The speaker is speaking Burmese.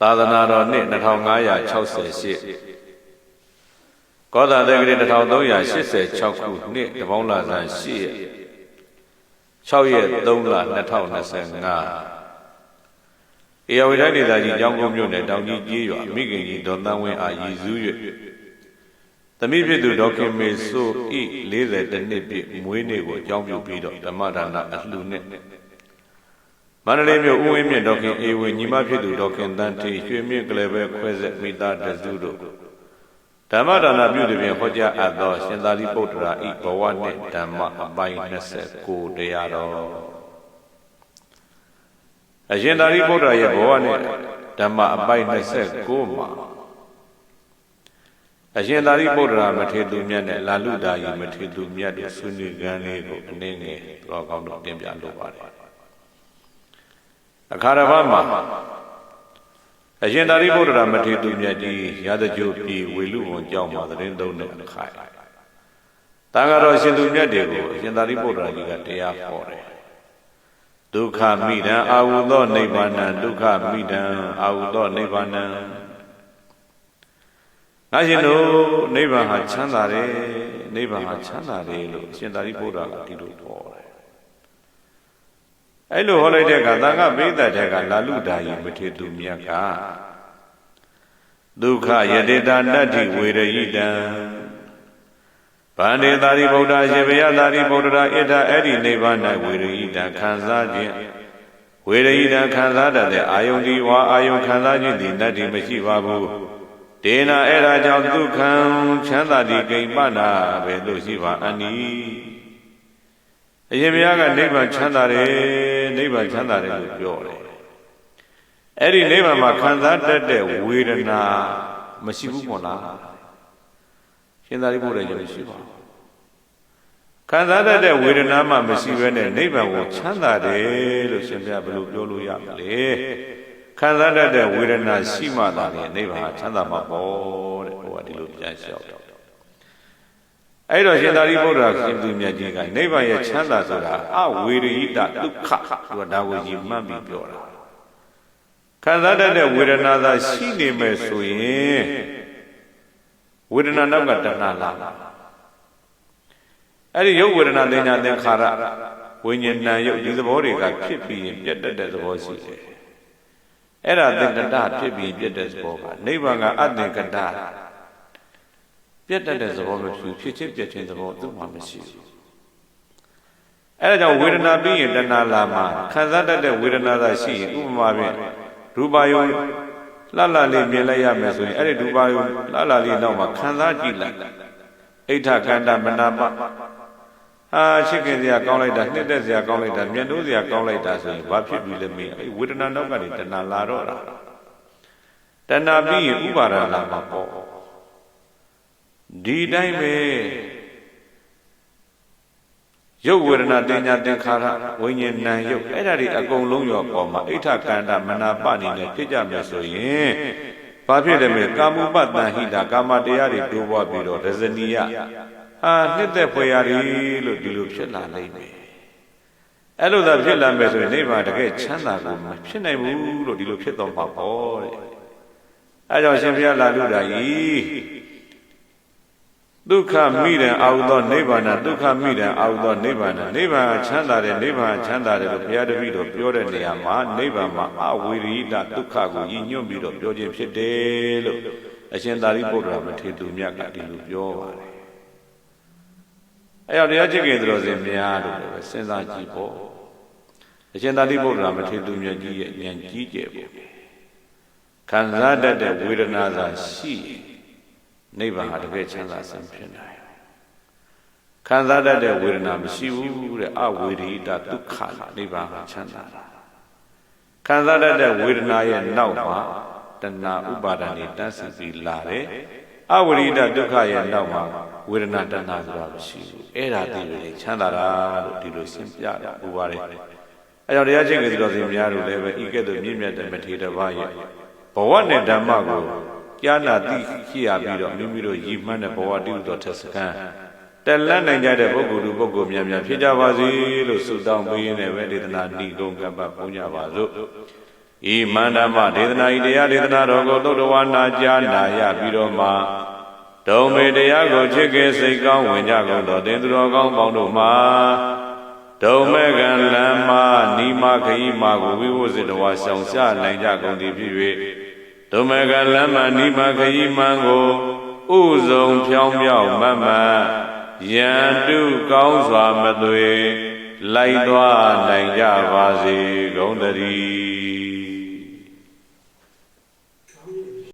သာသနာတော်နှစ်2568ကောသာတက္ကရီ1386ခုနှစ်တပေါင်းလာဆန်း8ရက်6ရက်3လ2025ဧရာဝတီတိုင်းဒေသကြီးကျောင်းကုန်းမြို့နယ်တောင်ကြီးကြီးရွာမိခင်ကြီးဒေါ်တန်းဝင်းအားရည်စူး၍သမီးဖြစ်သူဒေါခင်မေဆိုဤ40တနှစ်ပြည့်မွေးနေ့ကိုအကြောင်းပြုပြီးတော့ဓမ္မဒါနအလှူနဲ့မ န္တလေးမြို့ဦးဝင်းမြင့်ဒေါခင်အေဝင်းညီမဖြစ်သူဒေါခင်တန်းထေရွှေမြင့်ကလေးပဲခွဲဆက်မိသားတစုတို့ဓမ္မဒါနပြုသည်ဖြင့်ဟောကြားအပ်သောရှင်သာရိပုတ္တရာဤဘဝနှင့်ဓမ္မအပိုင်း29တရားတော်အရှင်သာရိပုတ္တရာရဲ့ဘဝနဲ့ဓမ္မအပိုင်း29မှာအရှင်သာရိပုတ္တရာမထေရသူမြတ်နဲ့လာလူတာယီမထေရသူမြတ်တို့ဆွေးနွေးကမ်းလေးကိုအနည်းငယ်တော်ကောင်းတို့တင်ပြလိုပါတယ် အခါတစ်ပါးမှာအရှင်သာရိပုတ္တရာမထေရသူမြတ်ကြီးရာဇကြိုပြည်ဝေလူဝန်ကြောင်းမှာသတင်းသုံးတဲ့အခါတန်ဃာတော်ရှင်သူမြတ်တွေကိုအရှင်သာရိပုတ္တရာကြီးကတရားဟောတယ်ဒုက္ခမိဒံအာဟုသောနိဗ္ဗာန်ဒုက္ခမိဒံအာဟုသောနိဗ္ဗာန်ငါရှင်တို့နိဗ္ဗာန်ဟာချမ်းသာတယ်နိဗ္ဗာန်ဟာချမ်းသာတယ်လို့အရှင်သာရိပုတ္တရာကဒီလိုဟောတယ် အဲ့လိုဟောလိုက်တဲ့အခါသံဃပိဋကတဲ့ကလာလူတာယီမထေသူမြတ်ကဒုက္ခယတေတာတတ္တိဝေရယိတံဗန္ဒေသာရိဗုဒ္ဓရှင်ဘုရားသာရိဗုဒ္ဓရာဣဒအဲ့ဒီနိဗ္ဗာန်၌ဝေရယိတံခံစားခြင်းဝေရယိတံခံစားတတ်တဲ့အာယုန်ဒီဝါအာယုန်ခံစားခြင်းသည်တတ္တိမရှိပါဘူးဒေနာအဲ့ဒါကြောင့်ဒုက္ခံချမ်းသာတိကိမ္ပနာပဲလို့ရှိပါအနိ အရှင်ဘုရားကနိဗ္ဗာန်ချမ်းသာတယ်နိဗ္ဗာန်ချမ်းသာတယ်လို့ပြောတယ်အဲ့ဒီနိဗ္ဗာန်မှာခံစားတတ်တဲ့ဝေဒနာမရှိဘူးမို့လားရှင်သာရိပုတ္တရာကြီးမရှိပါဘူးခံစားတတ်တဲ့ဝေဒနာမှမရှိဘဲနဲ့နိဗ္ဗာန်ကိုချမ်းသာတယ်လို့ရှင်ဘုရားဘယ်လိုပြောလို့ရမလဲခံစားတတ်တဲ့ဝေဒနာရှိမှသာလေနိဗ္ဗာန်ချမ်းသာမှာပေါ့တဲ့ဟိုကဒီလိုပြန်လျှောက် အဲ့တော့ရှင်သာရိပုတ္တရာရှင်သူမြတ်ကြီးကနိဗ္ဗာန်ရဲ့ချမ်းသာဆိုတာအဝေရိတဒုက္ခဆိုတာဒါကိုကြီးမှတ်ပြီးပြောတာခံစားတတ်တဲ့ဝေဒနာသာရှိနေမယ်ဆိုရင်ဝေဒနာနောက်ကတဏှာလာအဲ့ဒီရုပ်ဝေဒနာသင်ညာသင်္ခါရဝိညာဏ်ရုပ်ဒီသဘောတွေကဖြစ်ပြီးရင်ပြတ်တတ်တဲ့သဘောရှိတယ်အဲ့ဒါသင်္ကတဖြစ်ပြီးပြတ်တဲ့သဘောကနိဗ္ဗာန်ကအသင်္ကတ ပြတ်တတ်တဲ့သဘောမဖြစ်ဖြစ်ချင်းပြတ်ချင်းသဘောသူ့မှာမရှိဘူးအဲဒါကြောင့်ဝေဒနာပြီးရင်တဏှာလာမှာခံစားတတ်တဲ့ဝေဒနာသာရှိရင်ဥပမာဖြင့်ရူပါယုံလှလှလေးမြင်လိုက်ရမယ်ဆိုရင်အဲ့ဒီရူပါယုံလှလှလေးနောက်မှာခံစားကြည့်လိုက်အိဋ္ဌကန္တမနာပဟာချစ်ခင်စရာကောင်းလိုက်တာနှစ်သက်စရာကောင်းလိုက်တာမျက်နှိုးစရာကောင်းလိုက်တာဆိုရင်ဘာဖြစ်ပြီလဲမေးအဲ့ဝေဒနာနောက်ကနေတဏှာလာတော့တာတဏှာပြီးရင်ဥပါဒလာမှာပေါ့ ဒီတိုင်းပဲရုပ်ဝေဒနာတင်ညာသင်္ခါရဝိညာဉ်နာယုတ်အဲ့ဒါတွေအကုန်လုံးရောပေါ်မှာအိဋ္ဌကန္တမနာပနေနဲ့ဖြစ်ကြမယ်ဆိုရင်ဘာဖြစ်တယ်မေကာမုပတန်ဟိတာကာမတရားတွေတိုးပွားပြီးတော့ရဇနီယဟာနှစ်သက်ဖွယ်ရာတွေလို့ဒီလိုဖြစ်လာနိုင်မယ်အဲ့လိုသာဖြစ်လာမယ်ဆိုရင်နိဗ္ဗာန်တကယ်ချမ်းသာကိုမဖြစ်နိုင်ဘူးလို့ဒီလိုဖြစ်တော့မှာပေါ့တဲ့အဲကြောင့်ရှင်ဘုရားလာလို့တာကြီး ဒုက္ခမိတယ်အာဟုသောနိဗ္ဗာန်ဒုက္ခမိတယ်အာဟုသောနိဗ္ဗာန်နိဗ္ဗာန်ချမ်းသာတယ်နိဗ္ဗာန်ချမ်းသာတယ်လို့ဘုရားတပည့်တော်ပြောတဲ့နေရာမှာနိဗ္ဗာန်မှာအဝေရိတဒုက္ခကိုညှိညွတ်ပြီးတော့ပြောခြင်းဖြစ်တယ်လို့အရှင်သာရိပုတ္တရာမထေရသူမြတ်ကဒီလိုပြောပါတယ်အဲတော့တရားချစ်ခင်တော်စင်များလို့လည်းစဉ်းစားကြည့်ဖို့အရှင်သာရိပုတ္တရာမထေရသူမြတ်ကြီးရဲ့ဉာဏ်ကြီးကျယ်ဖို့ခံစားတတ်တဲ့ဝေဒနာသာရှိရင် နိဗ္ဗာန်ဟာတကယ်ချမ်းသာစံဖြစ်နိုင်ခံစားတတ်တဲ့ဝေဒနာမရှိဘူးတဲ့အဝေရိတဒုက္ခနိဗ္ဗာန်ဟာချမ်းသာတာခံစားတတ်တဲ့ဝေဒနာရဲ့နောက်မှာတဏှာဥပါဒာနေတန်းစီပြီးလာတယ်အဝရိတဒုက္ခရဲ့နောက်မှာဝေဒနာတဏှာဆိုတာမရှိဘူးအဲ့ဒါသိလို့ချမ်းသာတာလို့ဒီလိုရှင်းပြတာဥပါတယ်အဲကြောင့်တရားချင်းကတော်စီများတို့လည်းပဲဤကဲ့သို့မြင့်မြတ်တဲ့မထေရဘာရဲ့ဘဝနဲ့ဓမ္မကို ကြားနာသိရှိရပြီးတော့မိမိတို့ရည်မှန်းတဲ့ဘဝတိဟုသောထက်စကံတက်လန့်နိုင်ကြတဲ့ပုဂ္ဂိုလ်သူပုဂ္ဂိုလ်များများဖြစ်ကြပါစေလို့ဆုတောင်းပေးရင်းနဲ့ပဲဒေသနာဏီကုံကပ္ပပုံကြပါစို့ဤမန္တမဒေသနာဤတရားဒေသနာတော်ကိုသုတ္တဝါနာကြားနာရပြီးတော့မှဒုံမေတရားကိုချစ်ခင်စိတ်ကောင်းဝင်ကြကုန်သောတင်သူတော်ကောင်းပေါင်းတို့မှာဒုံမေကံလမ်းမနီမခရီးမာကိုဝိဝုဇိတဝါဆောင်ရှာနိုင်ကြကုန်သည်ဖြစ်၍ ဒုံမေကံလမ်းမနီမခရီးမှန်ကိုဥဇုံဖြောင်းမြောက်မတ်မတ်ယံတုကောင်းစွာမသွေလိုက်သွားနိုင်ကြပါစေကုန်သတည်း